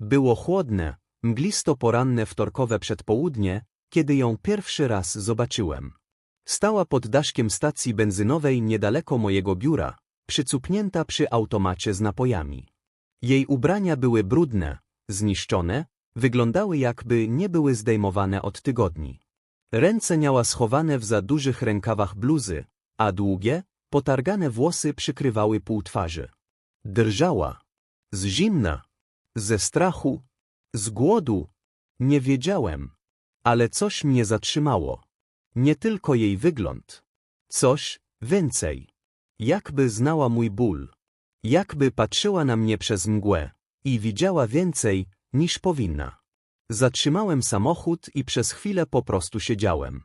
Było chłodne, mglisto poranne wtorkowe przedpołudnie, kiedy ją pierwszy raz zobaczyłem. Stała pod daszkiem stacji benzynowej niedaleko mojego biura, przycupnięta przy automacie z napojami. Jej ubrania były brudne, zniszczone, wyglądały jakby nie były zdejmowane od tygodni. Ręce miała schowane w za dużych rękawach bluzy, a długie, potargane włosy przykrywały pół twarzy. Drżała. Z zimna. Ze strachu. Z głodu. Nie wiedziałem. Ale coś mnie zatrzymało. Nie tylko jej wygląd. Coś więcej. Jakby znała mój ból. Jakby patrzyła na mnie przez mgłę i widziała więcej, niż powinna. Zatrzymałem samochód i przez chwilę po prostu siedziałem.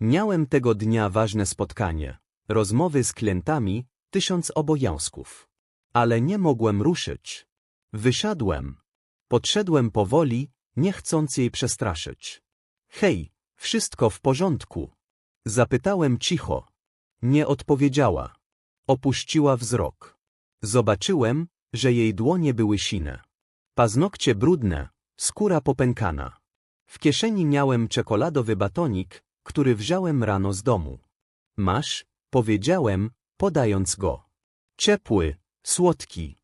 Miałem tego dnia ważne spotkanie, rozmowy z klientami, tysiąc obowiązków. Ale nie mogłem ruszyć. Wysiadłem. Podszedłem powoli, nie chcąc jej przestraszyć. Hej, wszystko w porządku. Zapytałem cicho. Nie odpowiedziała. Opuściła wzrok. Zobaczyłem, że jej dłonie były sine. Paznokcie brudne, skóra popękana. W kieszeni miałem czekoladowy batonik, który wziąłem rano z domu. Masz, powiedziałem, podając go. Ciepły, słodki.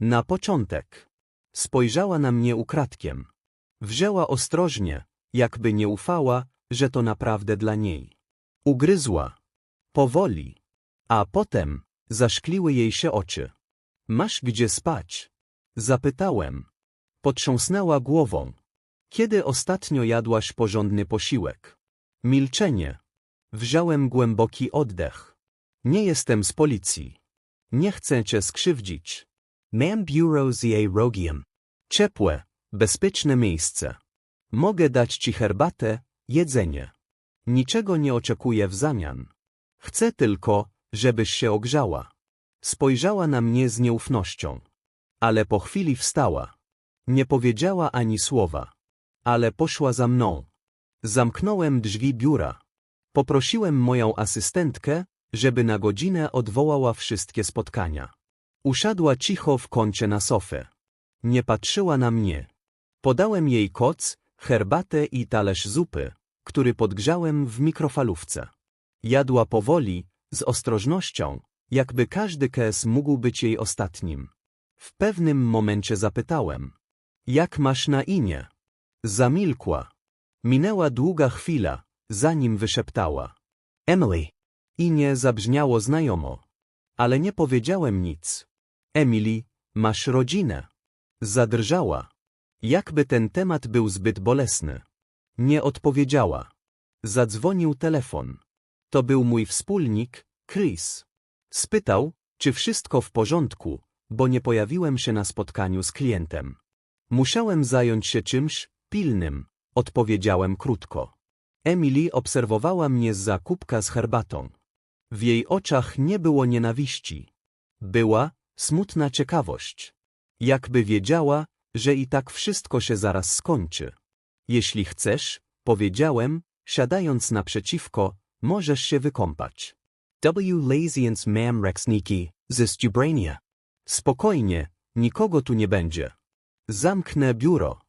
Na początek. Spojrzała na mnie ukradkiem. Wzięła ostrożnie, jakby nie ufała, że to naprawdę dla niej. Ugryzła. Powoli. A potem zaszkliły jej się oczy. Masz gdzie spać? Zapytałem. Potrząsnęła głową. Kiedy ostatnio jadłaś porządny posiłek? Milczenie. Wziąłem głęboki oddech. Nie jestem z policji. Nie chcę cię skrzywdzić. Mam biuro z jej rogiem. Ciepłe, bezpieczne miejsce. Mogę dać ci herbatę, jedzenie. Niczego nie oczekuję w zamian. Chcę tylko, żebyś się ogrzała. Spojrzała na mnie z nieufnością. Ale po chwili wstała. Nie powiedziała ani słowa. Ale poszła za mną. Zamknąłem drzwi biura. Poprosiłem moją asystentkę, żeby na godzinę odwołała wszystkie spotkania. Usiadła cicho w kącie na sofę. Nie patrzyła na mnie. Podałem jej koc, herbatę i talerz zupy, który podgrzałem w mikrofalówce. Jadła powoli, z ostrożnością, jakby każdy kes mógł być jej ostatnim. W pewnym momencie zapytałem. Jak masz na imię? Zamilkła. Minęła długa chwila, zanim wyszeptała. Emily. Imię zabrzmiało znajomo. Ale nie powiedziałem nic. Emily, masz rodzinę. Zadrżała. Jakby ten temat był zbyt bolesny. Nie odpowiedziała. Zadzwonił telefon. To był mój wspólnik, Chris. Spytał, czy wszystko w porządku, bo nie pojawiłem się na spotkaniu z klientem. Musiałem zająć się czymś pilnym, odpowiedziałem krótko. Emily obserwowała mnie z zakupka z herbatą. W jej oczach nie było nienawiści. Była smutna ciekawość. Jakby wiedziała, że i tak wszystko się zaraz skończy. Jeśli chcesz, powiedziałem, siadając naprzeciwko, możesz się wykąpać. W. Laziens mam rexniki, zystubrania. Spokojnie, nikogo tu nie będzie. Zamknę biuro.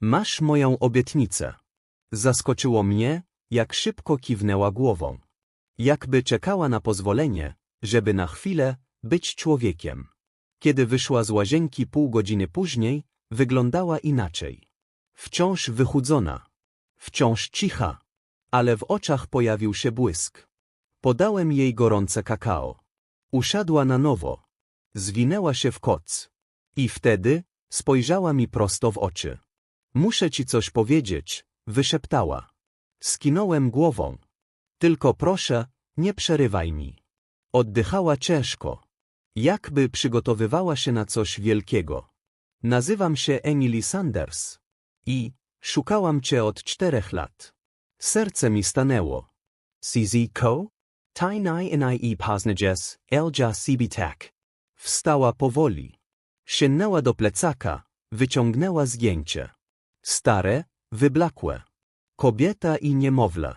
Masz moją obietnicę. Zaskoczyło mnie, jak szybko kiwnęła głową. Jakby czekała na pozwolenie, żeby na chwilę być człowiekiem. Kiedy wyszła z łazienki pół godziny później, wyglądała inaczej. Wciąż wychudzona. Wciąż cicha. Ale w oczach pojawił się błysk. Podałem jej gorące kakao. Usiadła na nowo. Zwinęła się w koc. I wtedy spojrzała mi prosto w oczy. Muszę ci coś powiedzieć, wyszeptała. Skinąłem głową. Tylko proszę, nie przerywaj mi. Oddychała ciężko. Jakby przygotowywała się na coś wielkiego. Nazywam się Emily Sanders. I szukałam cię od czterech lat. Serce mi stanęło. CZ Co? Tainai nie paznages, elja sibitak. Wstała powoli. Sięgnęła do plecaka, wyciągnęła zdjęcie. Stare, wyblakłe. Kobieta i niemowlę.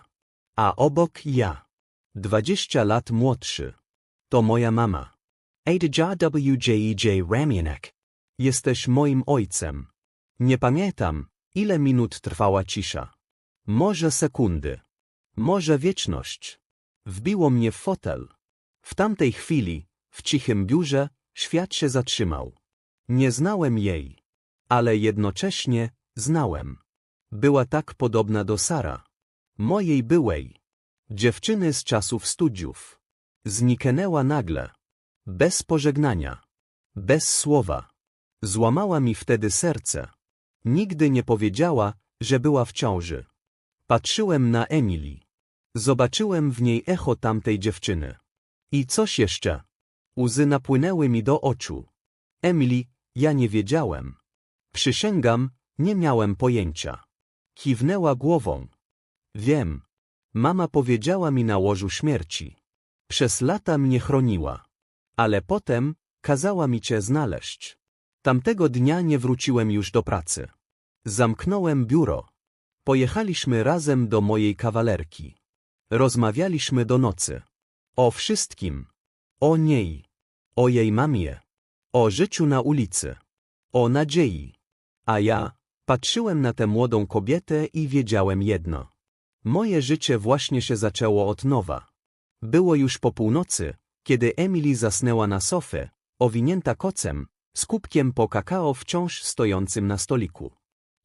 A obok ja. Dwadzieścia lat młodszy. To moja mama. Adja WJEJ Ramianek. Jesteś moim ojcem. Nie pamiętam, ile minut trwała cisza. Może sekundy. Może wieczność. Wbiło mnie w fotel. W tamtej chwili, w cichym biurze, świat się zatrzymał. Nie znałem jej, ale jednocześnie znałem. Była tak podobna do Sara, mojej byłej, dziewczyny z czasów studiów. Zniknęła nagle, bez pożegnania, bez słowa. Złamała mi wtedy serce. Nigdy nie powiedziała, że była w ciąży. Patrzyłem na Emily. Zobaczyłem w niej echo tamtej dziewczyny. I coś jeszcze. Łzy napłynęły mi do oczu. Emily, ja nie wiedziałem. Przysięgam, nie miałem pojęcia. Kiwnęła głową. Wiem. Mama powiedziała mi na łożu śmierci. Przez lata mnie chroniła. Ale potem kazała mi cię znaleźć. Tamtego dnia nie wróciłem już do pracy. Zamknąłem biuro. Pojechaliśmy razem do mojej kawalerki. Rozmawialiśmy do nocy. O wszystkim. O niej. O jej mamie. O życiu na ulicy. O nadziei. A ja patrzyłem na tę młodą kobietę i wiedziałem jedno. Moje życie właśnie się zaczęło od nowa. Było już po północy, kiedy Emily zasnęła na sofę, owinięta kocem, z kubkiem po kakao wciąż stojącym na stoliku.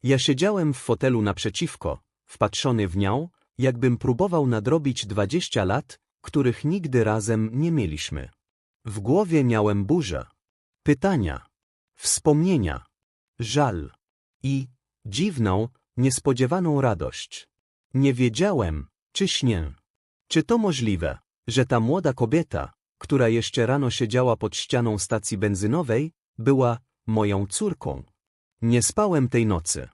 Ja siedziałem w fotelu naprzeciwko, wpatrzony w nią, jakbym próbował nadrobić dwadzieścia lat, których nigdy razem nie mieliśmy. W głowie miałem burzę. Pytania, wspomnienia, żal i dziwną, niespodziewaną radość. Nie wiedziałem, czy śnię. Czy to możliwe, że ta młoda kobieta, która jeszcze rano siedziała pod ścianą stacji benzynowej, była moją córką? Nie spałem tej nocy.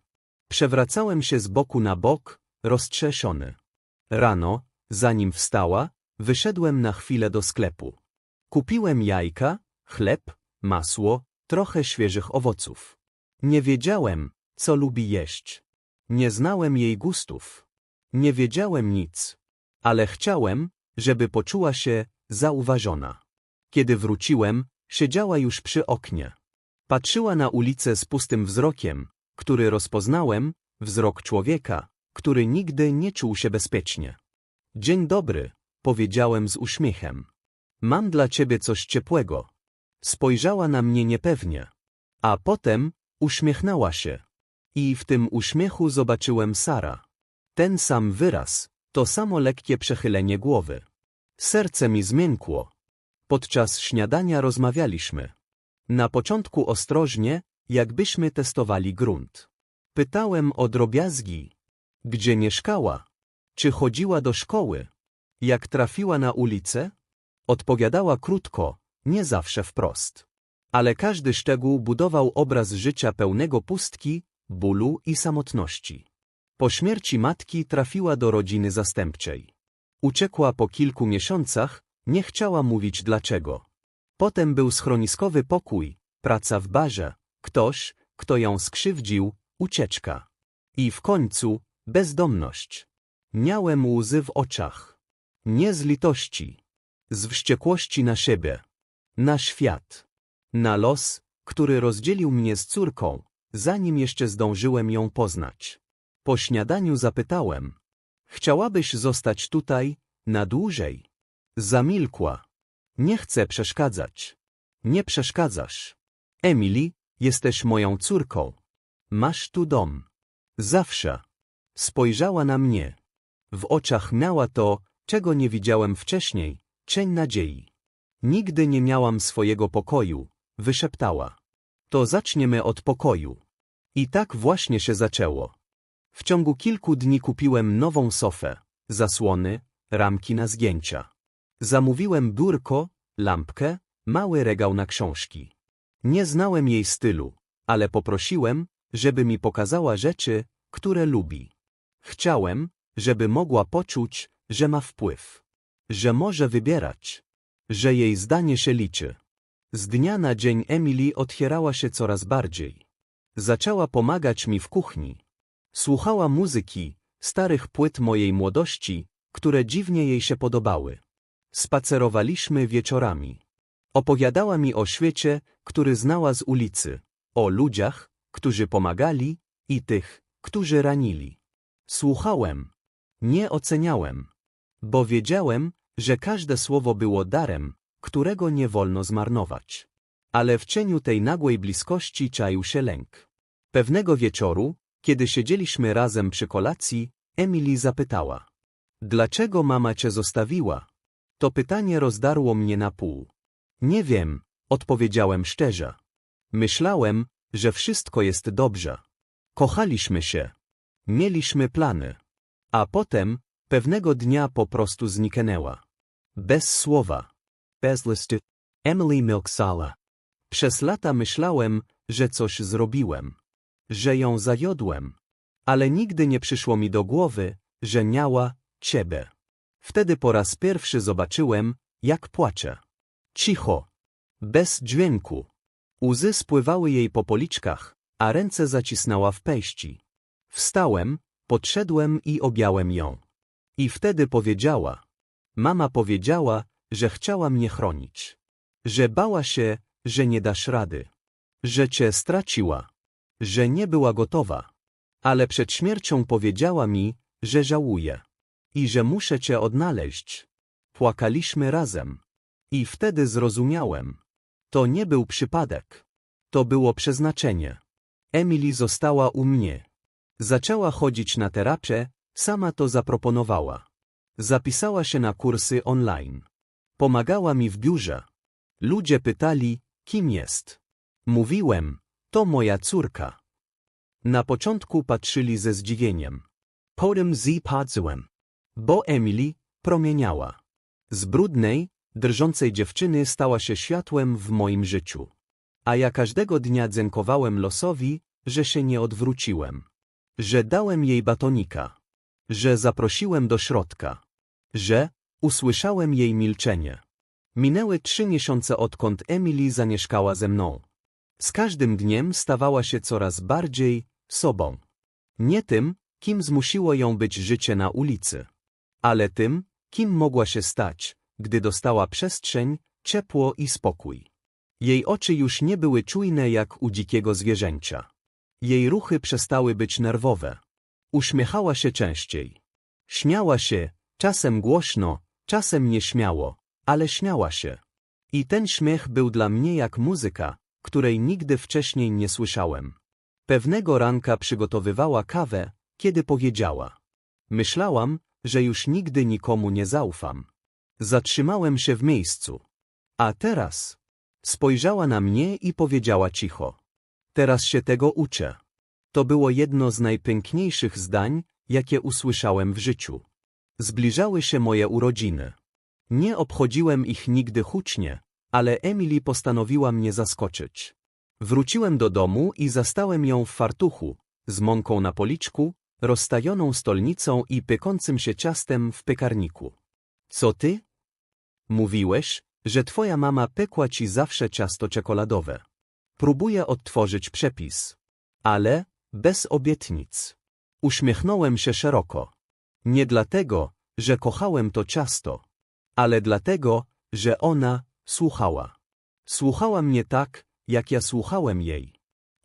Przewracałem się z boku na bok, roztrzeszony. Rano, zanim wstała, wyszedłem na chwilę do sklepu. Kupiłem jajka, chleb, masło, trochę świeżych owoców. Nie wiedziałem, co lubi jeść. Nie znałem jej gustów. Nie wiedziałem nic. Ale chciałem, żeby poczuła się zauważona. Kiedy wróciłem, siedziała już przy oknie. Patrzyła na ulicę z pustym wzrokiem, który rozpoznałem, wzrok człowieka, który nigdy nie czuł się bezpiecznie. Dzień dobry, powiedziałem z uśmiechem. Mam dla ciebie coś ciepłego. Spojrzała na mnie niepewnie, a potem uśmiechnęła się. I w tym uśmiechu zobaczyłem Sara. Ten sam wyraz, to samo lekkie przechylenie głowy. Serce mi zmiękło. Podczas śniadania rozmawialiśmy. Na początku ostrożnie, jakbyśmy testowali grunt. Pytałem o drobiazgi. Gdzie mieszkała? Czy chodziła do szkoły? Jak trafiła na ulicę? Odpowiadała krótko, nie zawsze wprost. Ale każdy szczegół budował obraz życia pełnego pustki, bólu i samotności. Po śmierci matki trafiła do rodziny zastępczej. Uciekła po kilku miesiącach, nie chciała mówić dlaczego. Potem był schroniskowy pokój, praca w barze, ktoś, kto ją skrzywdził, ucieczka. I w końcu bezdomność. Miałem łzy w oczach. Nie z litości. Z wściekłości na siebie. Na świat. Na los, który rozdzielił mnie z córką, zanim jeszcze zdążyłem ją poznać. Po śniadaniu zapytałem. Chciałabyś zostać tutaj, na dłużej? Zamilkła. Nie chcę przeszkadzać. Nie przeszkadzasz. Emily, jesteś moją córką. Masz tu dom. Zawsze. Spojrzała na mnie. W oczach miała to, czego nie widziałem wcześniej, cień nadziei. Nigdy nie miałam swojego pokoju, wyszeptała. To zaczniemy od pokoju. I tak właśnie się zaczęło. W ciągu kilku dni kupiłem nową sofę, zasłony, ramki na zgięcia. Zamówiłem biurko, lampkę, mały regał na książki. Nie znałem jej stylu, ale poprosiłem, żeby mi pokazała rzeczy, które lubi. Chciałem, żeby mogła poczuć, że ma wpływ, że może wybierać, że jej zdanie się liczy. Z dnia na dzień Emily otwierała się coraz bardziej. Zaczęła pomagać mi w kuchni. Słuchała muzyki, starych płyt mojej młodości, które dziwnie jej się podobały. Spacerowaliśmy wieczorami. Opowiadała mi o świecie, który znała z ulicy, o ludziach, którzy pomagali i tych, którzy ranili. Słuchałem. Nie oceniałem. Bo wiedziałem, że każde słowo było darem, którego nie wolno zmarnować. Ale w cieniu tej nagłej bliskości czaił się lęk. Pewnego wieczoru, kiedy siedzieliśmy razem przy kolacji, Emily zapytała. Dlaczego mama cię zostawiła? To pytanie rozdarło mnie na pół. Nie wiem, odpowiedziałem szczerze. Myślałem, że wszystko jest dobrze. Kochaliśmy się. Mieliśmy plany. A potem, pewnego dnia po prostu zniknęła. Bez słowa. Bez listu. Emily Milksala. Przez lata myślałem, że coś zrobiłem. Że ją zawiodłem. Ale nigdy nie przyszło mi do głowy, że miała ciebie. Wtedy po raz pierwszy zobaczyłem, jak płacze. Cicho. Bez dźwięku. Łzy spływały jej po policzkach, a ręce zacisnęła w pejści. Wstałem, podszedłem i objąłem ją. I wtedy powiedziała. Mama powiedziała, że chciała mnie chronić. Że bała się, że nie dasz rady. Że cię straciła. Że nie była gotowa. Ale przed śmiercią powiedziała mi, że żałuje. I że muszę cię odnaleźć. Płakaliśmy razem. I wtedy zrozumiałem. To nie był przypadek. To było przeznaczenie. Emily została u mnie. Zaczęła chodzić na terapię, sama to zaproponowała. Zapisała się na kursy online. Pomagała mi w biurze. Ludzie pytali, kim jest. Mówiłem, to moja córka. Na początku patrzyli ze zdziwieniem. Potem patrzyłem. Bo Emily promieniała. Z brudnej, drżącej dziewczyny stała się światłem w moim życiu. A ja każdego dnia dziękowałem losowi, że się nie odwróciłem. Że dałem jej batonika. Że zaprosiłem do środka. Że usłyszałem jej milczenie. Minęły trzy miesiące odkąd Emily zamieszkała ze mną. Z każdym dniem stawała się coraz bardziej sobą. Nie tym, kim zmusiło ją być życie na ulicy, ale tym, kim mogła się stać, gdy dostała przestrzeń, ciepło i spokój. Jej oczy już nie były czujne jak u dzikiego zwierzęcia. Jej ruchy przestały być nerwowe. Uśmiechała się częściej. Śmiała się, czasem głośno, czasem nieśmiało, ale śmiała się. I ten śmiech był dla mnie jak muzyka, której nigdy wcześniej nie słyszałem. Pewnego ranka przygotowywała kawę, kiedy powiedziała. Myślałam, że już nigdy nikomu nie zaufam. Zatrzymałem się w miejscu. A teraz? Spojrzała na mnie i powiedziała cicho. Teraz się tego uczę. To było jedno z najpiękniejszych zdań, jakie usłyszałem w życiu. Zbliżały się moje urodziny. Nie obchodziłem ich nigdy hucznie, ale Emily postanowiła mnie zaskoczyć. Wróciłem do domu i zastałem ją w fartuchu, z mąką na policzku, rozstajoną stolnicą i pykącym się ciastem w piekarniku. Co ty? Mówiłeś, że twoja mama pekła ci zawsze ciasto czekoladowe. Próbuję odtworzyć przepis. Ale, bez obietnic. Uśmiechnąłem się szeroko. Nie dlatego, że kochałem to ciasto, ale dlatego, że ona słuchała. Słuchała mnie tak, jak ja słuchałem jej.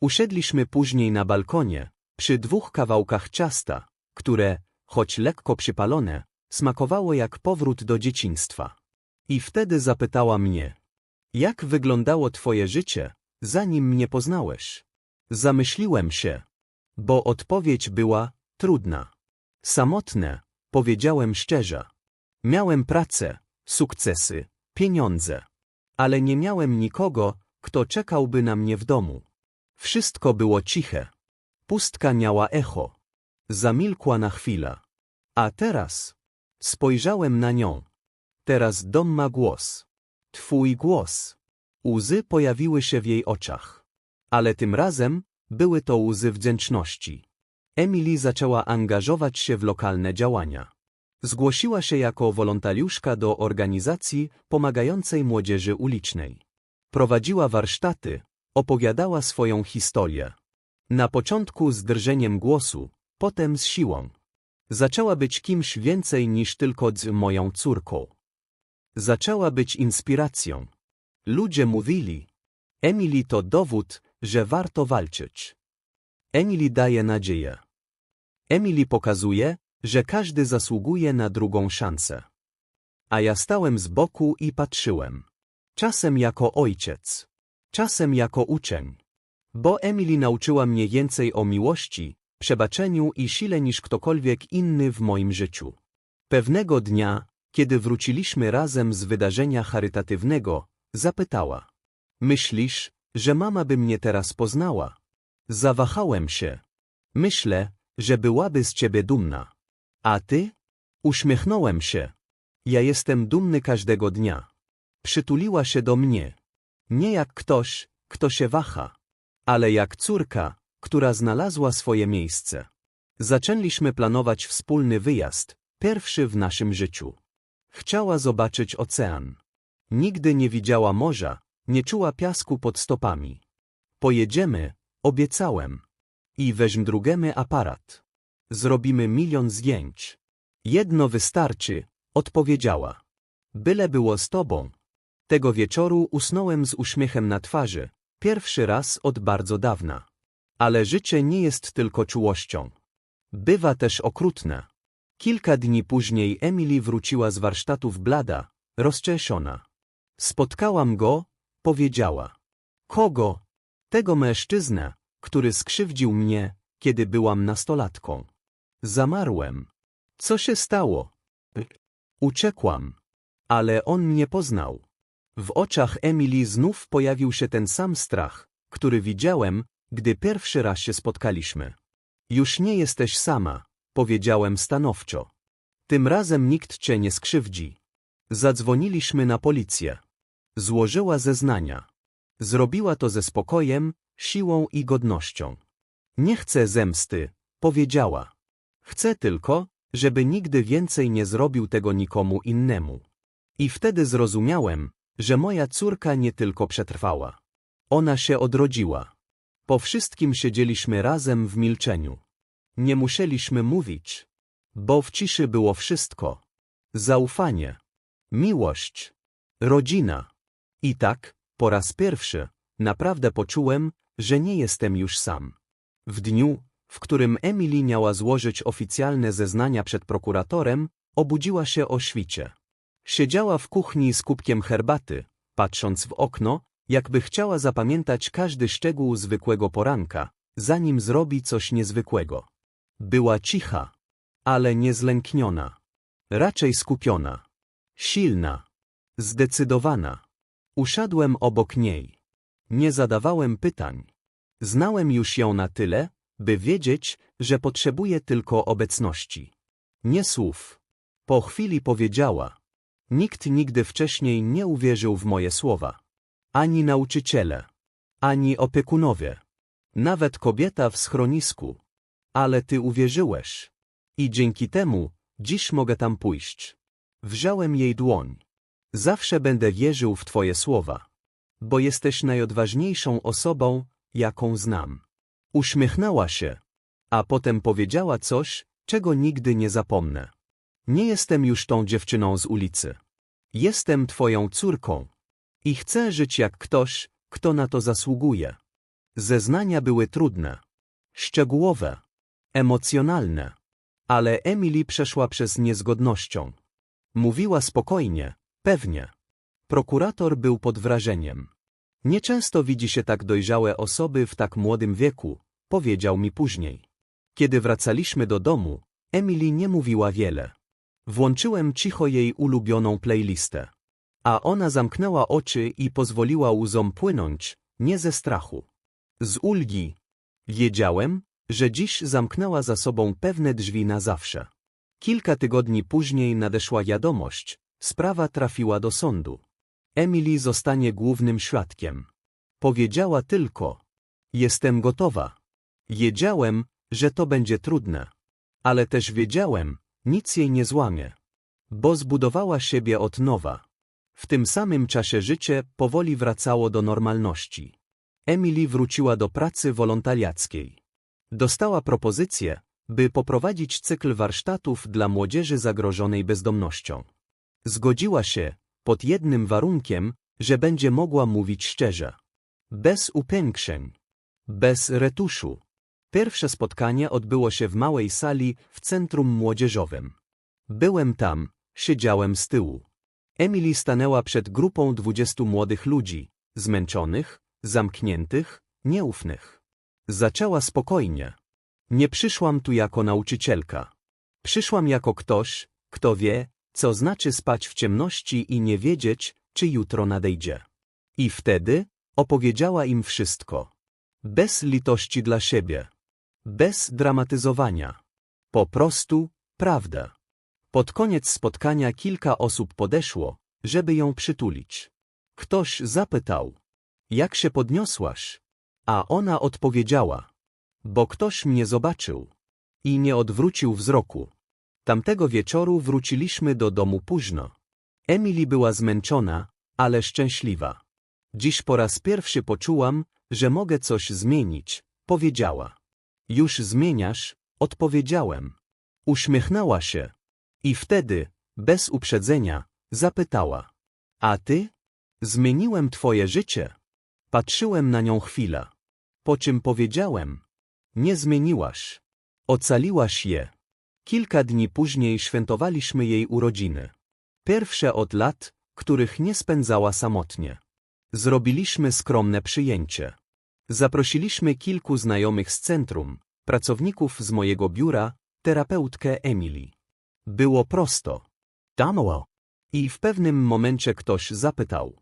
Usiedliśmy później na balkonie, przy dwóch kawałkach ciasta, które, choć lekko przypalone, smakowało jak powrót do dzieciństwa. I wtedy zapytała mnie, jak wyglądało twoje życie, zanim mnie poznałeś? Zamyśliłem się, bo odpowiedź była trudna. Samotne, powiedziałem szczerze. Miałem pracę, sukcesy, pieniądze, ale nie miałem nikogo, kto czekałby na mnie w domu. Wszystko było ciche. Pustka miała echo. Zamilkła na chwilę. A teraz? Spojrzałem na nią. Teraz dom ma głos. Twój głos. Łzy pojawiły się w jej oczach. Ale tym razem były to łzy wdzięczności. Emily zaczęła angażować się w lokalne działania. Zgłosiła się jako wolontariuszka do organizacji pomagającej młodzieży ulicznej. Prowadziła warsztaty, opowiadała swoją historię. Na początku z drżeniem głosu, potem z siłą. Zaczęła być kimś więcej niż tylko z moją córką. Zaczęła być inspiracją. Ludzie mówili, Emily to dowód, że warto walczyć. Emily daje nadzieję. Emily pokazuje, że każdy zasługuje na drugą szansę. A ja stałem z boku i patrzyłem. Czasem jako ojciec. Czasem jako uczeń. Bo Emily nauczyła mnie więcej o miłości, przebaczeniu i sile niż ktokolwiek inny w moim życiu. Pewnego dnia, kiedy wróciliśmy razem z wydarzenia charytatywnego, zapytała. Myślisz, że mama by mnie teraz poznała? Zawahałem się. Myślę, że byłaby z ciebie dumna. A ty? Uśmiechnąłem się. Ja jestem dumny każdego dnia. Przytuliła się do mnie. Nie jak ktoś, kto się waha, ale jak córka, która znalazła swoje miejsce. Zaczęliśmy planować wspólny wyjazd, pierwszy w naszym życiu. Chciała zobaczyć ocean. Nigdy nie widziała morza, nie czuła piasku pod stopami. Pojedziemy, obiecałem. I weźm drugiemy aparat. Zrobimy milion zdjęć. Jedno wystarczy, odpowiedziała. Byle było z tobą. Tego wieczoru usnąłem z uśmiechem na twarzy, pierwszy raz od bardzo dawna. Ale życie nie jest tylko czułością. Bywa też okrutne. Kilka dni później Emily wróciła z warsztatów blada, rozczeszona. Spotkałam go, powiedziała. Kogo? Tego mężczyznę, który skrzywdził mnie, kiedy byłam nastolatką. Zamarłem. Co się stało? Uciekłam. Ale on mnie poznał. W oczach Emily znów pojawił się ten sam strach, który widziałem, gdy pierwszy raz się spotkaliśmy. Już nie jesteś sama, powiedziałem stanowczo. Tym razem nikt cię nie skrzywdzi. Zadzwoniliśmy na policję. Złożyła zeznania. Zrobiła to ze spokojem, siłą i godnością. Nie chcę zemsty, powiedziała. Chcę tylko, żeby nigdy więcej nie zrobił tego nikomu innemu. I wtedy zrozumiałem, że moja córka nie tylko przetrwała. Ona się odrodziła. Po wszystkim siedzieliśmy razem w milczeniu. Nie musieliśmy mówić, bo w ciszy było wszystko. Zaufanie, miłość, rodzina. I tak, po raz pierwszy, naprawdę poczułem, że nie jestem już sam. W dniu, w którym Emily miała złożyć oficjalne zeznania przed prokuratorem, obudziła się o świcie. Siedziała w kuchni z kubkiem herbaty, patrząc w okno, jakby chciała zapamiętać każdy szczegół zwykłego poranka, zanim zrobi coś niezwykłego. Była cicha, ale niezlękniona. Raczej skupiona. Silna. Zdecydowana. Usiadłem obok niej. Nie zadawałem pytań. Znałem już ją na tyle, by wiedzieć, że potrzebuje tylko obecności. Nie słów. Po chwili powiedziała. Nikt nigdy wcześniej nie uwierzył w moje słowa. Ani nauczyciele. Ani opiekunowie. Nawet kobieta w schronisku. Ale ty uwierzyłeś. I dzięki temu, dziś mogę tam pójść. Wziąłem jej dłoń. Zawsze będę wierzył w twoje słowa. Bo jesteś najodważniejszą osobą, jaką znam. Uśmiechnęła się, a potem powiedziała coś, czego nigdy nie zapomnę. Nie jestem już tą dziewczyną z ulicy. Jestem twoją córką. I chcę żyć jak ktoś, kto na to zasługuje. Zeznania były trudne, szczegółowe, emocjonalne, ale Emily przeszła przez niezgodnością. Mówiła spokojnie, pewnie. Prokurator był pod wrażeniem. Nieczęsto widzi się tak dojrzałe osoby w tak młodym wieku, powiedział mi później. Kiedy wracaliśmy do domu, Emily nie mówiła wiele. Włączyłem cicho jej ulubioną playlistę. A ona zamknęła oczy i pozwoliła łzom płynąć, nie ze strachu. Z ulgi. Wiedziałem, że dziś zamknęła za sobą pewne drzwi na zawsze. Kilka tygodni później nadeszła wiadomość, sprawa trafiła do sądu. Emily zostanie głównym świadkiem. Powiedziała tylko, jestem gotowa. Wiedziałem, że to będzie trudne. Ale też wiedziałem, nic jej nie złamie. Bo zbudowała siebie od nowa. W tym samym czasie życie powoli wracało do normalności. Emily wróciła do pracy wolontariackiej. Dostała propozycję, by poprowadzić cykl warsztatów dla młodzieży zagrożonej bezdomnością. Zgodziła się, pod jednym warunkiem, że będzie mogła mówić szczerze. Bez upękrzeń. Bez retuszu. Pierwsze spotkanie odbyło się w małej sali w centrum młodzieżowym. Byłem tam, siedziałem z tyłu. Emily stanęła przed grupą dwudziestu młodych ludzi, zmęczonych, zamkniętych, nieufnych. Zaczęła spokojnie. Nie przyszłam tu jako nauczycielka. Przyszłam jako ktoś, kto wie, co znaczy spać w ciemności i nie wiedzieć, czy jutro nadejdzie. I wtedy opowiedziała im wszystko. Bez litości dla siebie. Bez dramatyzowania. Po prostu prawdę. Pod koniec spotkania kilka osób podeszło, żeby ją przytulić. Ktoś zapytał, jak się podniosłaś? A ona odpowiedziała, bo ktoś mnie zobaczył. I nie odwrócił wzroku. Tamtego wieczoru wróciliśmy do domu późno. Emily była zmęczona, ale szczęśliwa. Dziś po raz pierwszy poczułam, że mogę coś zmienić, powiedziała. Już zmieniasz, odpowiedziałem. Uśmiechnęła się. I wtedy, bez uprzedzenia, zapytała. A ty? Zmieniłem twoje życie. Patrzyłem na nią chwilę. Po czym powiedziałem. Nie zmieniłaś. Ocaliłaś je. Kilka dni później świętowaliśmy jej urodziny. Pierwsze od lat, których nie spędzała samotnie. Zrobiliśmy skromne przyjęcie. Zaprosiliśmy kilku znajomych z centrum, pracowników z mojego biura, terapeutkę Emily. Było prosto. Damoel. I w pewnym momencie ktoś zapytał.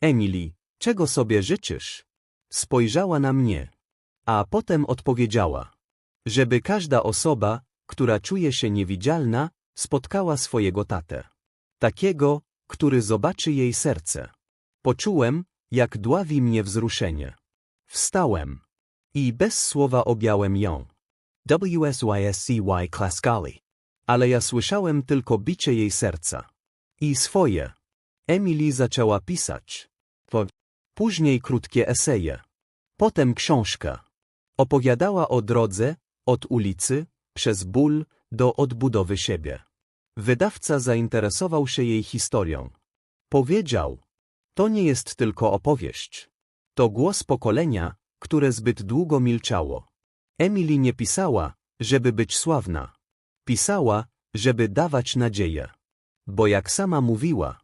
Emily, czego sobie życzysz? Spojrzała na mnie. A potem odpowiedziała. Żeby każda osoba, która czuje się niewidzialna, spotkała swojego tatę. Takiego, który zobaczy jej serce. Poczułem, jak dławi mnie wzruszenie. Wstałem. I bez słowa objąłem ją. WSYSCY Klaskali. Ale ja słyszałem tylko bicie jej serca. I swoje. Emily zaczęła pisać. Później krótkie eseje. Potem książka. Opowiadała o drodze, od ulicy, przez ból, do odbudowy siebie. Wydawca zainteresował się jej historią. Powiedział, to nie jest tylko opowieść. To głos pokolenia, które zbyt długo milczało. Emily nie pisała, żeby być sławna. Pisała, żeby dawać nadzieję. Bo jak sama mówiła,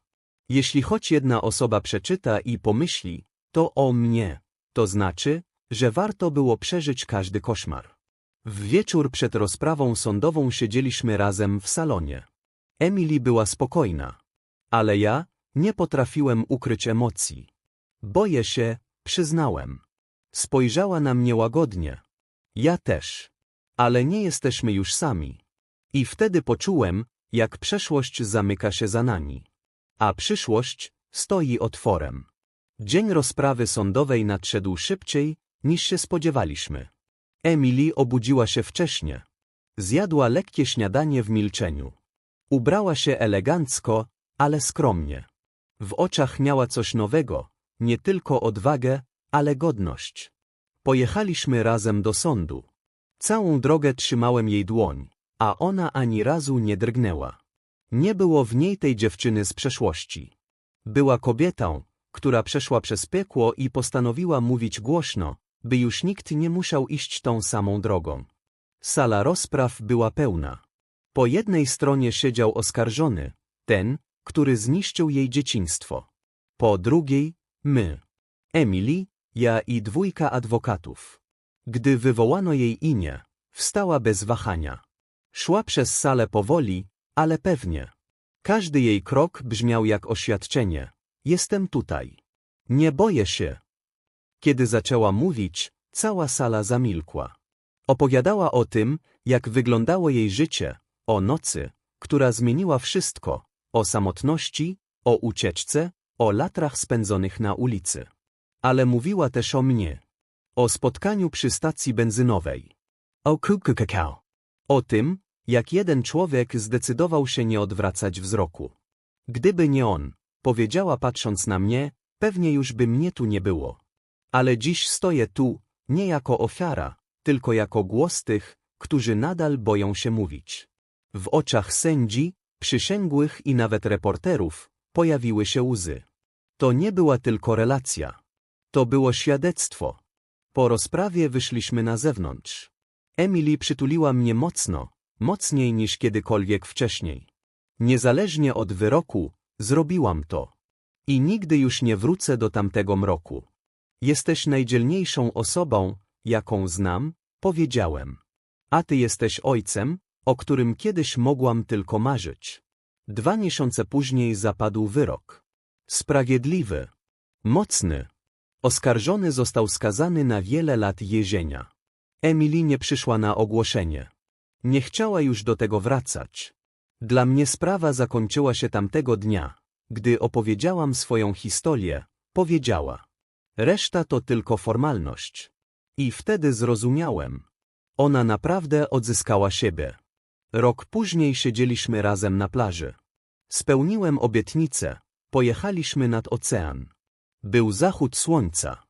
jeśli choć jedna osoba przeczyta i pomyśli, to o mnie, to znaczy, że warto było przeżyć każdy koszmar. W wieczór przed rozprawą sądową siedzieliśmy razem w salonie. Emily była spokojna. Ale ja nie potrafiłem ukryć emocji. Boję się, przyznałem. Spojrzała na mnie łagodnie. Ja też. Ale nie jesteśmy już sami. I wtedy poczułem, jak przeszłość zamyka się za nami. A przyszłość stoi otworem. Dzień rozprawy sądowej nadszedł szybciej, niż się spodziewaliśmy. Emily obudziła się wcześnie. Zjadła lekkie śniadanie w milczeniu. Ubrała się elegancko, ale skromnie. W oczach miała coś nowego, nie tylko odwagę, ale godność. Pojechaliśmy razem do sądu. Całą drogę trzymałem jej dłoń, a ona ani razu nie drgnęła. Nie było w niej tej dziewczyny z przeszłości. Była kobietą, która przeszła przez piekło i postanowiła mówić głośno, by już nikt nie musiał iść tą samą drogą. Sala rozpraw była pełna. Po jednej stronie siedział oskarżony, ten, który zniszczył jej dzieciństwo. Po drugiej, my. Emily, ja i dwójka adwokatów. Gdy wywołano jej imię, wstała bez wahania. Szła przez salę powoli, ale pewnie. Każdy jej krok brzmiał jak oświadczenie. Jestem tutaj. Nie boję się. Kiedy zaczęła mówić, cała sala zamilkła. Opowiadała o tym, jak wyglądało jej życie, o nocy, która zmieniła wszystko, o samotności, o ucieczce, o latach spędzonych na ulicy. Ale mówiła też o mnie. O spotkaniu przy stacji benzynowej. O kuku kakao. O tym, jak jeden człowiek zdecydował się nie odwracać wzroku. Gdyby nie on, powiedziała patrząc na mnie, pewnie już by mnie tu nie było. Ale dziś stoję tu, nie jako ofiara, tylko jako głos tych, którzy nadal boją się mówić. W oczach sędzi, przysięgłych i nawet reporterów pojawiły się łzy. To nie była tylko relacja. To było świadectwo. Po rozprawie wyszliśmy na zewnątrz. Emily przytuliła mnie mocno, mocniej niż kiedykolwiek wcześniej. Niezależnie od wyroku, zrobiłam to. I nigdy już nie wrócę do tamtego mroku. Jesteś najdzielniejszą osobą, jaką znam, powiedziałem. A ty jesteś ojcem, o którym kiedyś mogłam tylko marzyć. Dwa miesiące później zapadł wyrok. Sprawiedliwy. Mocny. Oskarżony został skazany na wiele lat więzienia. Emily nie przyszła na ogłoszenie. Nie chciała już do tego wracać. Dla mnie sprawa zakończyła się tamtego dnia. Gdy opowiedziałam swoją historię, powiedziała. Reszta to tylko formalność. I wtedy zrozumiałem. Ona naprawdę odzyskała siebie. Rok później siedzieliśmy razem na plaży. Spełniłem obietnicę. Pojechaliśmy nad ocean. Był zachód słońca.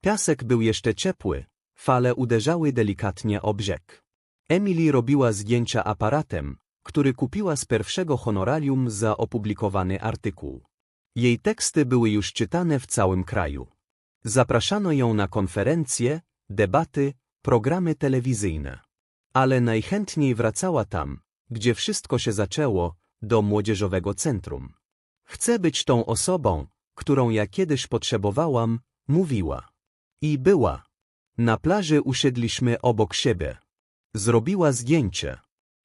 Piasek był jeszcze ciepły, fale uderzały delikatnie o brzeg. Emily robiła zdjęcia aparatem, który kupiła z pierwszego honorarium za opublikowany artykuł. Jej teksty były już czytane w całym kraju. Zapraszano ją na konferencje, debaty, programy telewizyjne. Ale najchętniej wracała tam, gdzie wszystko się zaczęło, do młodzieżowego centrum. Chcę być tą osobą, którą ja kiedyś potrzebowałam, mówiła. I była. Na plaży usiedliśmy obok siebie. Zrobiła zdjęcie.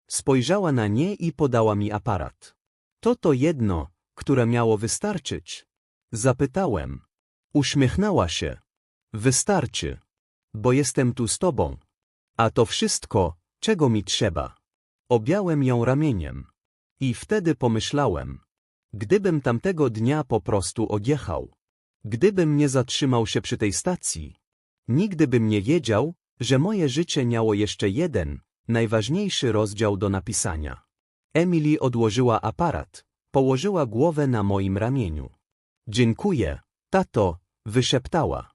Spojrzała na nie i podała mi aparat. To to jedno, które miało wystarczyć. Zapytałem. Uśmiechnęła się. Wystarczy. Bo jestem tu z tobą. A to wszystko, czego mi trzeba. Objąłem ją ramieniem. I wtedy pomyślałem. Gdybym tamtego dnia po prostu odjechał. Gdybym nie zatrzymał się przy tej stacji. Nigdy bym nie wiedział, że moje życie miało jeszcze jeden, najważniejszy rozdział do napisania. Emily odłożyła aparat, położyła głowę na moim ramieniu. Dziękuję, tato, wyszeptała.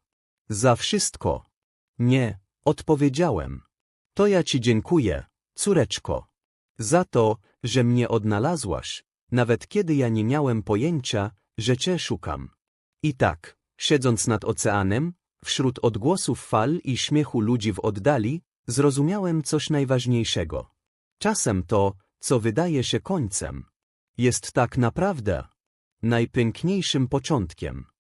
Za wszystko. Nie, odpowiedziałem. To ja ci dziękuję, córeczko. Za to, że mnie odnalazłaś, nawet kiedy ja nie miałem pojęcia, że cię szukam. I tak, siedząc nad oceanem, wśród odgłosów fal i śmiechu ludzi w oddali, zrozumiałem coś najważniejszego. Czasem to, co wydaje się końcem, jest tak naprawdę najpiękniejszym początkiem.